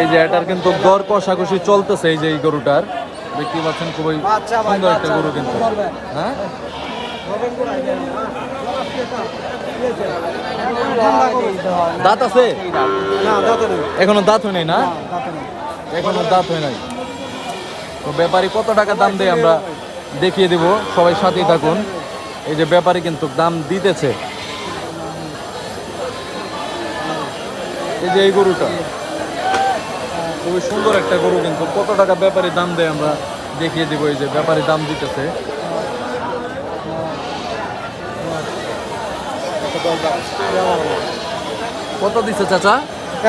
এই যে এটার কিন্তু দর কষাকষি চলতেছে এই যে এই গরুটার। দেখতে পাচ্ছেন খুবই সুন্দর একটা গরু কিন্তু। হ্যাঁ? দাঁত আছে? না এখনও দাঁত হয় নাই না এখনও দাঁত হয় নাই। তো ব্যাপারী কত টাকা দাম দেয় আমরা দেখিয়ে দিব। সবাই সাথেই থাকুন। এই যে ব্যাপারী কিন্তু দাম দিতেছে। এই যে এই গরুটা। খুবই সুন্দর একটা গরু কিন্তু কত টাকা ব্যাপারী দাম দেয় আমরা দেখিয়ে দিব এই যে ব্যাপারী দাম দিতেছে। কত দিছে চাচা?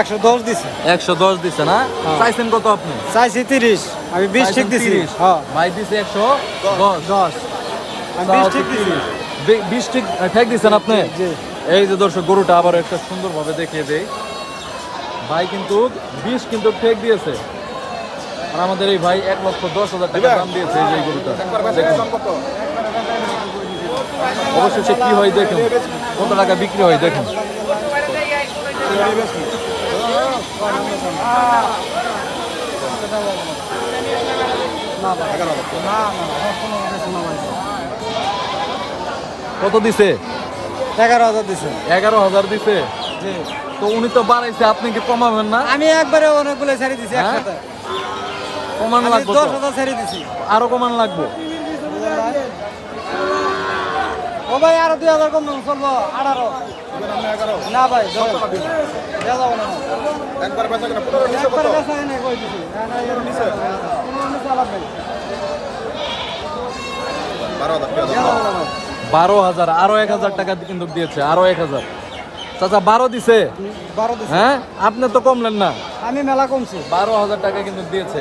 একশো দশ দিছে। একশো দশ দিছে না? চাইছেন কত আপনি? চাইছি তিরিশ। আমি বিশ ঠিক দিছি। হ্যাঁ। ভাই দিছে একশো দশ। বিশ ঠিক ঠিক দিচ্ছেন আপনি? এই যে দর্শক গরুটা আবার একটা সুন্দরভাবে দেখিয়ে দেই। ভাই কিন্তু বিশ কিন্তু ঠেক দিয়েছে। আর আমাদের এই ভাই এক লক্ষ দশ হাজার টাকা দাম দিয়েছে এই গরুটা। সে কি হয় দেখুন। কত টাকা বিক্রি হয় দেখুন। কত দিছে? এগারো হাজার দিছে। এগারো হাজার দিছে? জি। তো উনি তো বাড়াইছে আপনি কি কমাবেন না? আমি একবারে অনেকগুলো ছেড়ে দিছি হ্যাঁ? একসাথে। কমান লাগবে দশ হাজার ছেড়ে দিছি। আরও কমান লাগবে। ও ভাই আরও দুই হাজার কম দাম চলবো আঠারো। না ভাই না। একবার বেচা কেনা পনেরো নিচে কত? বেচা কিনে কই দিছি? না না এর নিচে? কোনো নিচে আলাপ নাই বারো হাজার টাকা দেওয়া যাবে না। ভাই। বারো হাজার আরও এক হাজার টাকা কিন্তু দিয়েছে আরও এক হাজার। চাচা বারো দিছে। বারো দিছি। হ্যাঁ? আপনি তো কমলেন না। আমি মেলা কমছি। বারো হাজার টাকা কিন্তু দিয়েছে।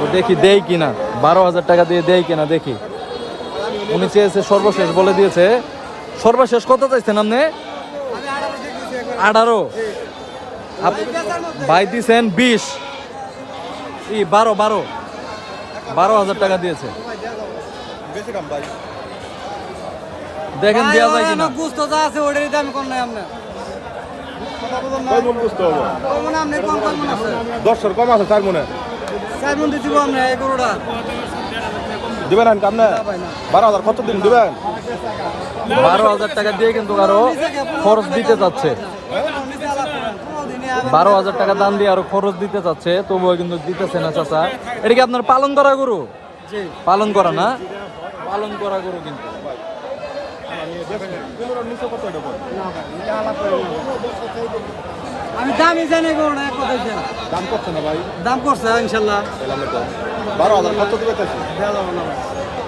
তো দেখি দেই কিনা। বারো হাজার টাকা দিয়ে দেই কিনা দেখি। উনি চেয়েছে সর্বশেষ বলে দিয়েছে। সর্বশেষ কত চাইছেন আপনি? আঠারো। ভাই দিছেন বিশ। ই বারো বারো। বারো হাজার টাকা দিয়েছে। দেখেন দেওয়া যায় কিনা। গুস্ত যা আছে ওটারই দাম কম নাই আপনার। মন কম না আপনি কম কম মন আছে? দশশোর কম আছে চার মনে। চার মন দিব গরুটা। দিবেন আপনি? বারো হাজার কত দিন দিবেন? বারো হাজার টাকা দিয়ে কিন্তু আরও খরচ দিতে চাচ্ছে বারো হাজার টাকা দাম দিয়ে আরও খরচ দিতে চাচ্ছে তবুও কিন্তু দিতেছে না চাচা। এটা কি আপনার পালন করা গরু? পালন করা না? পালন করা গরু কিন্তু। আমি দামই জানি কথা। দাম করছে না ভাই? দাম করছে ইনশাল্লাহ। বারো হাজার কত দিবে।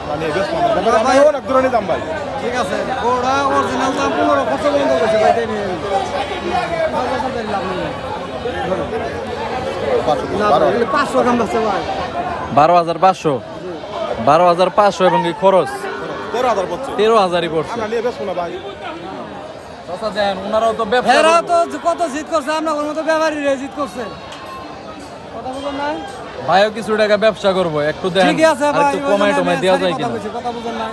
মানে বেশ কম। দাম দাম ভাই অনেক দূরে দাম ভাই। ঠিক আছে গরুটা অরিজিনাল দাম পনেরো কত বন্ধ করছে ভাই তাই নিয়ে। নিন। দশ হাজার। টাকা লাভ নেই। পাঁচশো বারো হাজার পাঁচশো। বারো হাজার পাঁচশো এবং খরচ। তেরো হাজার পড়ছে। তেরো হাজারই পড়ছে। আমরা নিয়ে বেশ না ভাই। ওনারাও তো ব্যবসা তো কত জিত করছে আপনার ওর মতো ব্যাপারী জিত করছে। কথা বলুন না ভাইও কিছু টাকা ব্যবসা করব একটু আছে আর ভাই একটু কমাই টমাই দেওয়া যায় কথা কিনা। বলছি, কথা বুঝুন না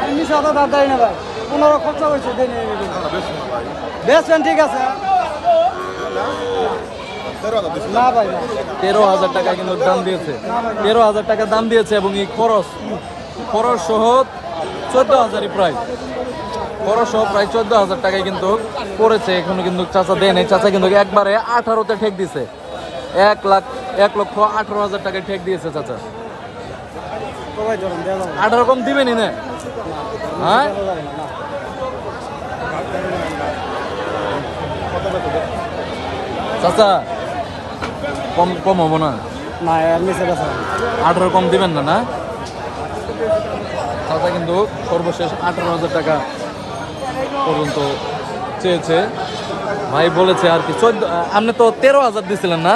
আমি মিশা তো দাঁড়াই না ভাই পনেরো খরচা হয়েছে দেন বেচবেন ঠিক আছে। তেরো হাজার টাকা কিন্তু দাম দিয়েছে। তেরো হাজার টাকা দাম দিয়েছে এবং এই খরচ খরচ সহ চোদ্দ হাজারই প্রায়। খরচ সহ প্রায় চোদ্দ হাজার টাকায় কিন্তু পড়েছে। এখনও কিন্তু চাচা দেয় এই চাচা কিন্তু একবারে আঠারোতে ঠেক দিছে। এক লাখ, এক লক্ষ আঠারো হাজার টাকায় ঠেক দিয়েছে চাচা। আঠারো কম দিবেনি না। হ্যাঁ। চাচা কম কম হব না? না নিচে বেচা আঠারো কম দিবেন না না? চাচা কিন্তু সর্বশেষ আঠারো হাজার টাকা পর্যন্ত চেয়েছে। ভাই বলেছে আর কি চোদ্দ আপনি তো তেরো হাজার দিছিলেন না?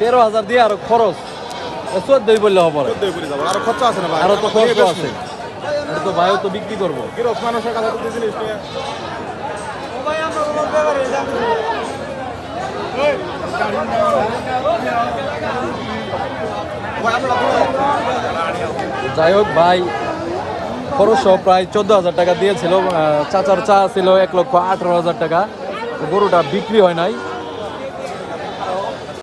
তেরো হাজার দিয়ে আরও খরচ। চোদ্দই বললে হবে আরও। খরচা আছে না ভাই? আরও তো খরচ আছে। তো ভাইও তো বিক্রি করব। মানুষের কাছে যাই হোক, ভাই, খরচ প্রায় চোদ্দ হাজার টাকা দিয়েছিল চাচার চা ছিল এক লক্ষ আঠারো হাজার টাকা। গরুটা বিক্রি হয় নাই।